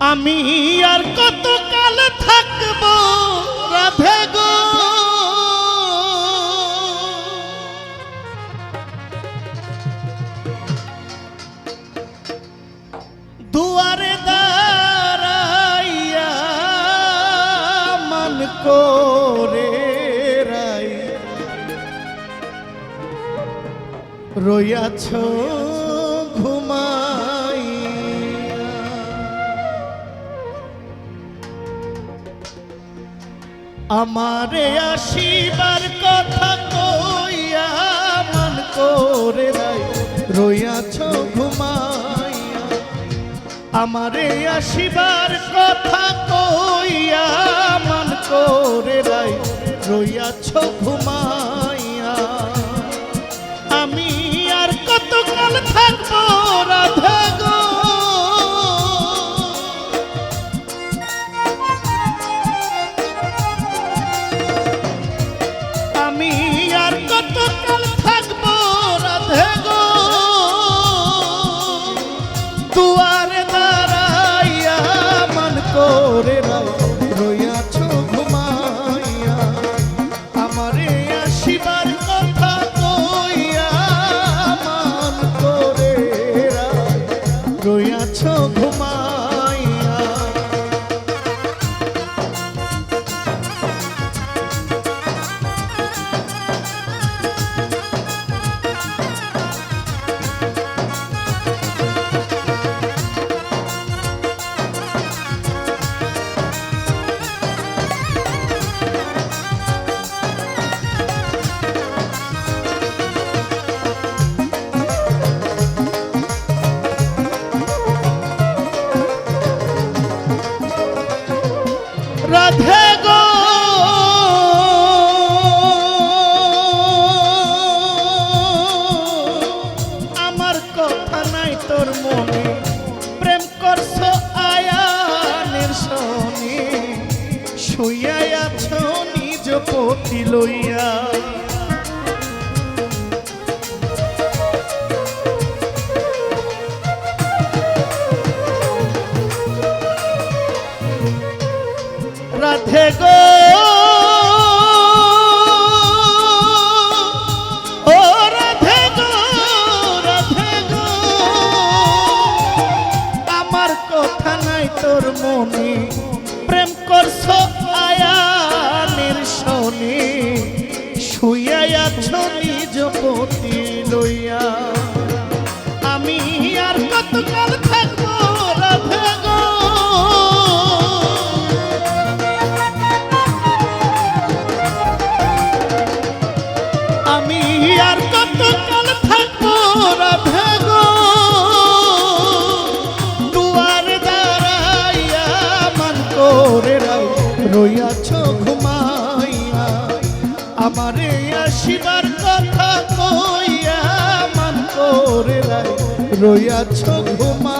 আমি আর কত কাল থাকব? রাধে গো। দুয়ারে দাঁড়াইয়া মন করে রাই রইয়াছ আমারে আসিবার কথা কইয়া মন করে রাই রইয়াছ ঘুমাইয়া। আমারে আসিবার কথা কইয়া মন করে রাই রইয়াছ ঘুমাইয়া। রইয়াছ পতি লইয়া। রাধে গো আছো নিজ পতি আমি আর কতকাল থাকব রাধে গো? আমি আর কতকাল থাকব রাধে গো? দুয়ার দাঁড়াইয়া মন করে রাই রইয়াছ ঘুমাইয়া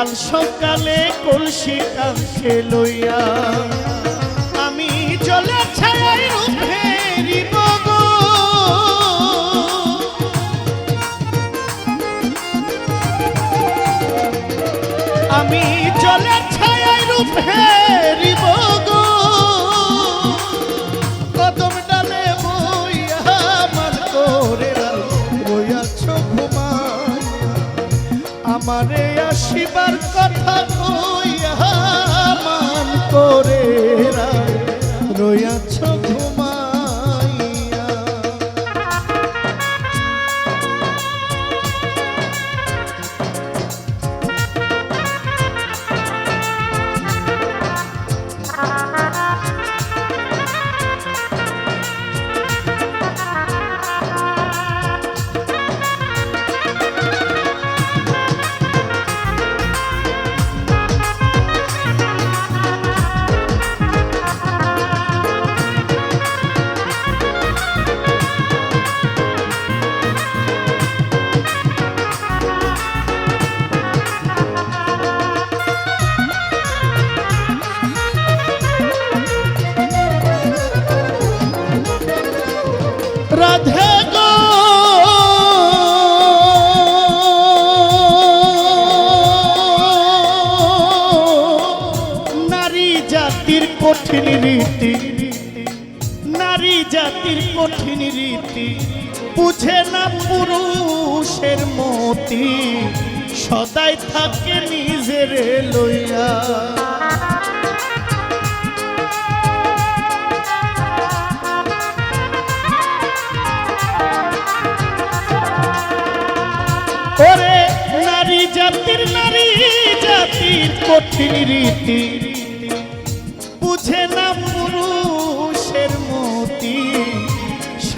কাল সকালে কলসি কাছে লইয়া একবার কথা কঠিন রীতি। নারী জাতির কঠিন রীতি। বুঝে না পুরুষের মতি। সদাই থাকে নিজের লইয়া। নারী জাতির নারী জাতির কঠিন রীতি।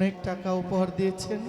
অনেক টাকা উপহার দিয়েছেন।